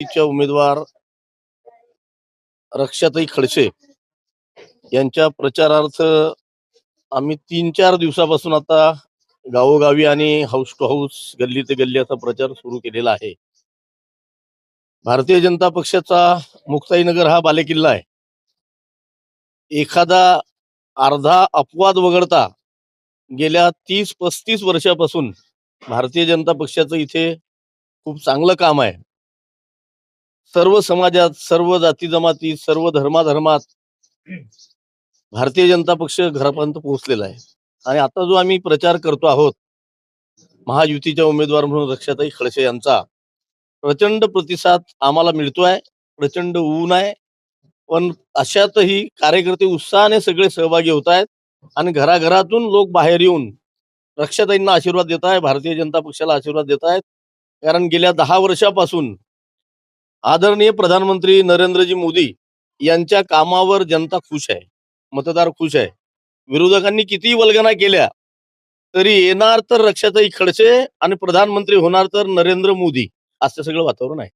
च्या उमेदवार रक्षाताई खडसे यांच्या प्रचारार्थ आम्ही तीन चार दिवसापासून आता गावोगावी आणि हाऊस टू हाऊस गल्ली ते गल्ली असा प्रचार सुरू केलेला आहे. भारतीय जनता पक्षाचा मुक्ताईनगर हा बालेकिल्ला आहे. एखादा अर्धा अपवाद वगळता गेल्या तीस पस्तीस वर्षापासून भारतीय जनता पक्षाचं इथे खूप चांगलं काम आहे. सर्व समाजात सर्व जाती जमाती सर्व धर्माधर्मात भारतीय जनता पक्ष घरापर्यंत पोहोचलेला आहे. आणि आता जो आम्ही प्रचार करतो आहोत महायुतीच्या उमेदवार म्हणून रक्षाताई खडसे यांचा प्रचंड प्रतिसाद आम्हाला मिळतोय प्रचंड ऊन आहे. पण अशातही कार्यकर्ते उत्साहाने सगळे सहभागी होत आहेत आणि घराघरातून लोक बाहेर येऊन रक्षाताईंना आशीर्वाद देत आहे भारतीय जनता पक्षाला आशीर्वाद देत आहेत. कारण गेल्या दहा वर्षापासून आदरणीय प्रधानमंत्री नरेंद्रजी मोदी यांच्या कामावर जनता खुश आहे मतदार खुश आहे. विरोधकांनी कितीही वल्गना केल्या तरी येणार तर रक्षाताई खडसे आणि प्रधानमंत्री होणार तर नरेंद्र मोदी असं सगळं वातावरण आहे.